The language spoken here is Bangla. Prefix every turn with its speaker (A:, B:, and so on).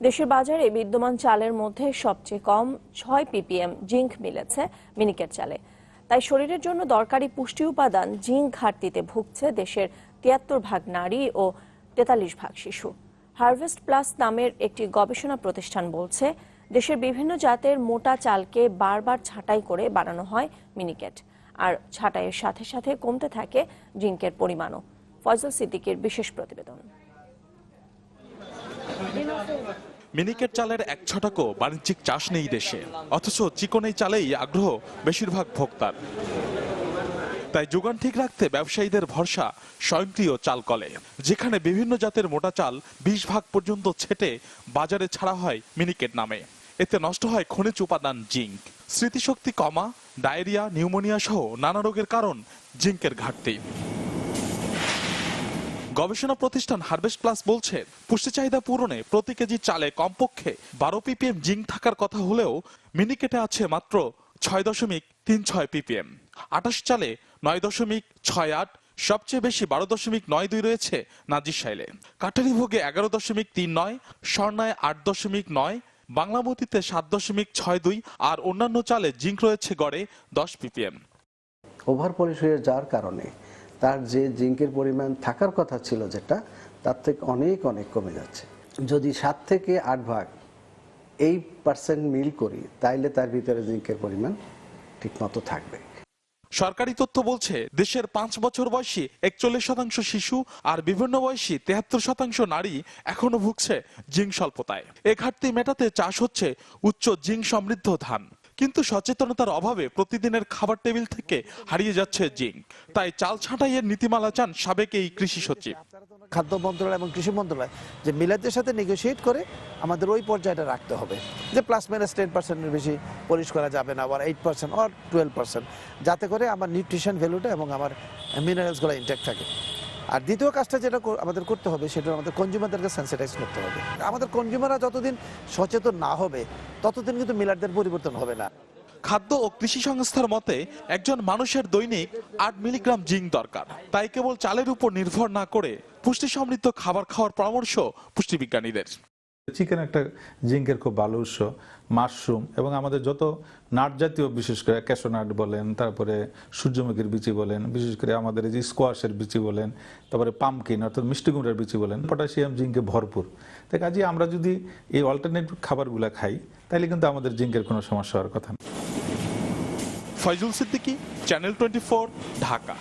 A: দেশের বাজারে বিদ্যমান চালের মধ্যে সবচেয়ে কম ছয় পিপিএম জিঙ্ক মিলেছে মিনিকেট চালে। তাই শরীরের জন্য দরকারি পুষ্টি উপাদান জিঙ্ক ঘাটতিতে ভুগছে দেশের তিয়াত্তর ভাগ নারী ও তেতাল্লিশ ভাগ শিশু। হারভেস্ট প্লাস নামের একটি গবেষণা প্রতিষ্ঠান বলছে, দেশের বিভিন্ন জাতের মোটা চালকে বারবার ছাঁটাই করে বানানো হয় মিনিকেট, আর ছাঁটাইয়ের সাথে সাথে কমতে থাকে জিঙ্কের পরিমাণও। ফয়জল সিদ্দিকের বিশেষ প্রতিবেদন।
B: মিনিকেট চালের এক ছটাকও বাণিজ্যিক চাষ নেই দেশে। অথচ চিকন এই চালেই আগ্রহ বেশিরভাগ ভোক্তার। তাই যোগান ঠিক রাখতে ব্যবসায়ীদের ভরসা স্বয়ংক্রিয় চাল কলে, যেখানে বিভিন্ন জাতের মোটা চাল বিশ ভাগ পর্যন্ত ছেটে বাজারে ছাড়া হয় মিনিকেট নামে। এতে নষ্ট হয় খনিজ উপাদান জিঙ্ক, স্মৃতিশক্তি কমা, ডায়রিয়া, নিউমোনিয়া সহ নানা রোগের কারণ জিঙ্কের ঘাটতি। গবেষণা প্রতিষ্ঠান হারভেস্ট প্লাস বলছে, পুষ্টি চাহিদা পূরণে প্রতি কেজি চালে কমপক্ষে বারো পিপিএম জিঙ্ক থাকার কথা হলেও মিনিকেটে আছে মাত্র ছয় দশমিক তিন ছয় পিপিএম আটাশ চালে নয় দশমিক ছয় আট, সবচেয়ে বেশি বারো দশমিক নয় দুই রয়েছে নাজির সাইলে কাঠারি ভোগে এগারো দশমিক তিন নয়, স্বর্ণায় আট দশমিক নয়, বাংলামতিতে সাত দশমিক ছয় দুই, আর অন্যান্য চালে জিঙ্ক রয়েছে গড়ে দশ পিপিএম
C: ওভার পলিশ হয়ে যাওয়ার কারণে তার যে জিঙ্কের পরিমাণ থাকার কথা ছিল যেটা, তার থেকে অনেক অনেক কমে যাচ্ছে। যদি সাত থেকে আট ভাগ এই পার্সেন্ট মিল করি, তাইলে তার ভিতরে জিঙ্কের পরিমাণ ঠিকমতো থাকবে।
B: সরকারি তথ্য বলছে, দেশের পাঁচ বছর বয়সী একচল্লিশ শতাংশ শিশু আর বিভিন্ন বয়সী তেহাত্তর শতাংশ নারী এখনও ভুগছে জিঙ্ক স্বল্পতায়। এ ঘাটতি মেটাতে চাষ হচ্ছে উচ্চ জিঙ্ক সমৃদ্ধ ধান। কিন্তু সচেতনতার অভাবে প্রতিদিনের খাবার টেবিল থেকে হারিয়ে যাচ্ছে জিঙ্ক। তাই চাল ছাঁটাইয়ের নীতিমালা চান সাবেক এই কৃষি সচিব।
D: খাদ্য মন্ত্রণালয় এবং কৃষি মন্ত্রণালয় যে মিলারদের সাথে নেগোশিয়েট করে আমাদের ওই পর্যায়টা রাখতে হবে। যে প্লাস মাইনাস টেন পার্সেন্টের বেশি পলিশ করা যাবে না, আবার eight percent or twelve percent যাতে করে আমার নিউট্রিশন ভ্যালুটা এবং আমার মিনারেলসগুলো ইনটেক্ট থাকে। আর দ্বিতীয় কাজটা যেটা আমাদের করতে হবে, সেটা আমাদের কনজিউমারদেরকে সেন্সিটাইজ করতে হবে। আমাদের কনজিউমাররা যতদিন সচেতন না হবে ততদিন কিন্তু মিলারদের পরিবর্তন হবে না।
B: খাদ্য ও কৃষি সংস্থার মতে, একজন মানুষের দৈনিক আট মিলিগ্রাম জিঙ্ক দরকার। তাই কেবল চালের উপর নির্ভর না করে পুষ্টি সমৃদ্ধ খাবার খাওয়ার পরামর্শ পুষ্টিবিজ্ঞানীদের।
E: চিকেন একটা জিঙ্কের খুব ভালো উৎস মাশরুম এবং আমাদের যত নাট জাতীয়, বিশেষ করে ক্যাশোনাট বলেন, তারপরে সূর্যমুখীর বিচি বলেন, বিশেষ করে আমাদের এই যে স্কোয়াশের বিচি বলেন, তারপরে পামকিন অর্থাৎ মিষ্টি কুমড়ার বিচি বলেন পটাশিয়াম জিঙ্কে ভরপুর। তাই কাজে আমরা যদি এই অল্টারনেটিভ খাবারগুলো খাই, তাহলে কিন্তু আমাদের জিঙ্কের কোনো সমস্যা হওয়ার কথা না।
B: Faizul Siddiqui channel twenty Dhaka.